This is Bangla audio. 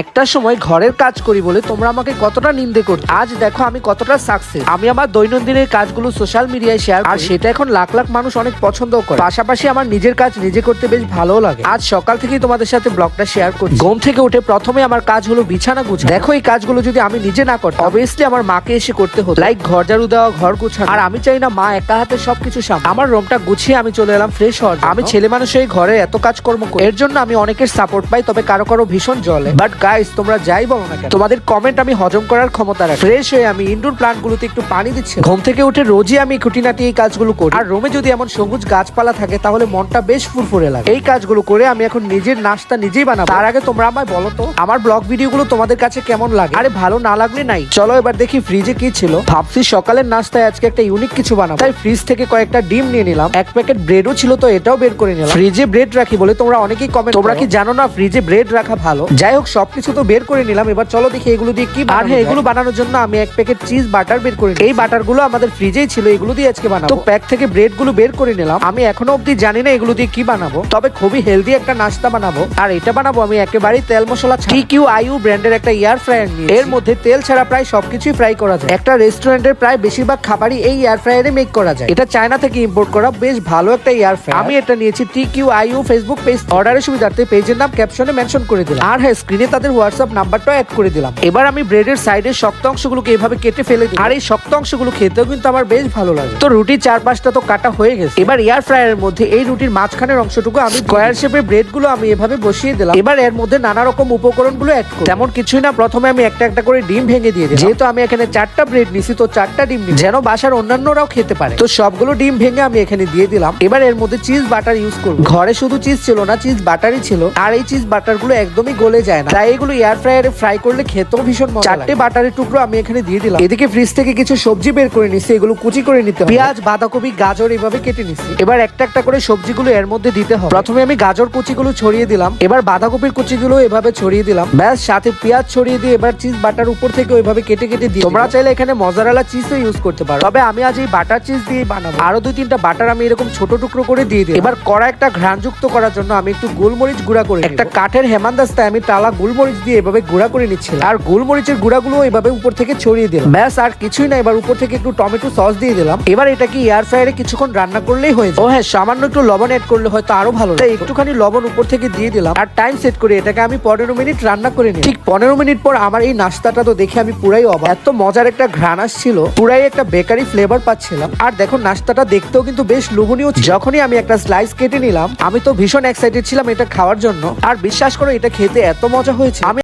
একটা সময় ঘরের কাজ করি বলে তোমরা আমাকে কতটা নিন্দে করছ। আজ দেখো আমি কতটা সাকসেস আমি আমার দৈনন্দিনের কাজগুলো সোশ্যাল মিডিয়ায় শেয়ার আর সেটা এখন লাখ লাখ মানুষ অনেক পছন্দ করে। পাশাপাশি আমার নিজের কাজ নিজে করতে বেশ ভালো লাগে। আজ সকাল থেকেই তোমাদের সাথে ব্লগটা শেয়ার করি ঘুম থেকে উঠে প্রথমে আমার কাজ হলো বিছানা গুছা। দেখো এই কাজগুলো যদি আমি নিজে না করতাম অবভিয়াসলি আমার মাকে এসে করতে হতো। লাইক ঘর ঝাড়ু দেওয়া, ঘর গুছানো। আর আমি চাই না মা একা হাতে সবকিছু সামনে আমার রুমটা গুছিয়ে আমি চলে এলাম ফ্রেশ হওয়ার। আমি ছেলে মানুষ এই ঘরে এত কাজকর্ম করি। এর জন্য আমি অনেকের সাপোর্ট পাই, তবে কারও কারও ভীষণ জলে। বাট গাইস তোমরা যাই বলো না কেন? তোমাদের কমেন্ট আমি হজম করার ক্ষমতা রাখি। ফ্রেশ হয়ে আমি ইনডোর প্লান্ট গুলোতে একটু পানি দিচ্ছি। ঘুম থেকে উঠে রোজই আমি খুঁটিনাটি এই কাজগুলো করি। আর রুমে যদি এমন সবুজ গাছপালা থাকে তাহলে মনটা বেশ ফুরফুরে লাগে। এই কাজগুলো করে আমি এখন নিজের নাস্তা নিজেই বানাবো। তার আগে তোমরা আমায় বলো তো আমার ব্লগ ভিডিওগুলো তোমাদের কাছে কেমন লাগে? আরে ভালো না লাগলে নাই। চলো এবার দেখি ফ্রিজে কি ছিল। ভাবছি সকালের নাস্তায় আজকে একটা ইউনিক কিছু বানাবো। তাই ফ্রিজ থেকে কয়েকটা ডিম নিয়ে নিলাম। এক প্যাকেট ব্রেডও ছিল তো এটাও বের করে নিলাম। ফ্রিজে ব্রেড রাখি বলে তোমরা অনেকেই কমেন্ট তোমরা কি জানো না ফ্রিজে ব্রেড রাখা ভালো? যাই হোক সবকিছু তো বের করে নিলাম। এবার চলো দেখি এগুলো দিয়ে কি আর হ্যাঁ এগুলো বানানোর জন্য আমি এক প্যাকেট চিজ বাটার বের করে। এই বাটারগুলো আমাদের ফ্রিজেই ছিল এগুলো দিয়ে আজকে বানাবো। তো প্যাক থেকে ব্রেডগুলো বের করে নিলাম। আমি এখনও অবধি জানি না এগুলো দিয়ে কি বানাবো। তবে খুবই হেলদি একটা নাস্তা বানাবো। আর এটা বানাবো আমি একেবারেই তেল মশলা টি কিউ আইউ ব্র্যান্ডের একটা এয়ার ফ্রায়ার নিয়ে এর মধ্যে তেল ছাড়া প্রায় সবকিছুই ফ্রাই করা যায়। একটা রেস্টুরেন্টের প্রায় বেশিরভাগ খাবারই এই এয়ার ফ্রায়ারে মেক করা যায়। এটা চায়না থেকে ইম্পোর্ট করা বেশ ভালো একটা এয়ার ফ্রায়ার। আমি এটা নিয়েছি টি কিউ আইউ ফেসবুক পেজ। অর্ডারের সুবিধার্থে পেজের নাম ক্যাপশনে মেনশন করে দিলাম। আর হ্যাঁ স্ক্রিনে তাদের হোয়াটসঅ্যাপ নাম্বারটাও অ্যাড করে দিলাম। এবার আমি ব্রেডের সাইডের শক্ত অংশগুলোকে এভাবে কেটে ফেলে দিই আর এই শক্ত অংশগুলো খেতেও কিন্তু আমার বেশ ভালো লাগে। তো রুটির চার পাঁচটা তো কাটা হয়ে গেছে। এবার এয়ার ফ্রায়ারের মধ্যে এই রুটির মাঝখানের অংশটুকু আমি স্কোয়ার শেপের ব্রেডগুলো আমি এভাবে বসিয়ে দিলাম। এবার এর মধ্যে নানা রকম উপকরণগুলো অ্যাড করি তেমন কিছুই না প্রথমে আমি একটা একটা করে ডিম ভেঙে দিয়ে দিই যেহেতু আমি এখানে চারটা ব্রেড নিছি তো চারটা ডিম যেন বাসার অন্যান্যরাও খেতে পারে। তো সবগুলো ডিম ভেঙে আমি এখানে দিয়ে দিলাম। এবার এর মধ্যে চিজ বাটার ইউজ করব। ঘরে শুধু চিজ ছিল না চিজ বাটারই ছিল। আর এই চিজ বাটারগুলো একদমই গলে যায় না। তাই এগুলো এয়ার ফ্রায়ারে ফ্রাই করলে খেতেও ভীষণ মজা চারটে বাটারের টুকরো আমি এখানে দিয়ে দিলাম। এদিকে ফ্রিজ থেকে কিছু সবজি বের করে নিছি এগুলো কুচি করে নিতে হবে। পেঁয়াজ বাঁধাকপি গাজর এভাবে কেটে নিছি। এবার একটা একটা করে সবজিগুলো এর মধ্যে দিতে হবে। প্রথমে আমি গাজর কুচিগুলো ছড়িয়ে দিলাম। এবার বাঁধাকপির কুচিগুলো এভাবে ছড়িয়ে দিলাম। ব্যাস সাথে পেঁয়াজ ছড়িয়ে দিয়ে এবার চিজ বাটার উপর থেকে ওইভাবে কেটে কেটে দিই তোমরা চাইলে এখানে মজারালা চিজও ইউজ করতে পারো। তবে আমি আজ এই বাটার চিজ দিয়ে বানাবো। আরও দুই তিনটা বাটার আমি এরকম ছোট টুকরো করে দিয়ে দিই এবার কড়া একটা ঘ্রাণযুক্ত করার জন্য আমি একটু গোলমরিচ গুঁড়া করে একটা কাঠের হেমান্দাস্তায় আমি টালা গোলমরিচ দিয়ে এভাবে গুঁড়া করে নিচ্ছিলাম আর গোলমরিচের গুঁড়াগুলো এভাবে উপর থেকে ছড়িয়ে দিলাম। ব্যাস, আর কিছুই না, এবার উপর থেকে একটু টমেটো সস দিয়ে দিলাম। এবার এটাকে এয়ার ফ্রায়ারে কিছুক্ষণ রান্না করলেই হয়ে যায় ও হ্যাঁ সামান্য একটু লবণ এড করলে হয়তো আরও ভালো তাই একটুখানি লবণ উপর থেকে দিয়ে দিলাম। আর টাইম সেট করে এটাকে আমি পনেরো মিনিট রান্না করে নিই ঠিক পনেরো মিনিট পর আমার এই নাস্তাটা তো দেখে আমি পুরাই অবাক। এত মজার একটা ঘ্রাণ আসছিল। পুরাই একটা বেকারি ফ্লেভার পাচ্ছিলাম। আর দেখো, নাস্তাটা দেখতেও কিন্তু বেশ লোভনীয়। যখনই আমি একটা স্লাইস কেটে নিলাম, আমি তো ভীষণ এক্সাইটেড ছিলাম এটা খাওয়ার জন্য। আর বিশ্বাস করো, এটা খেতে এত মজা হয়েছে আমি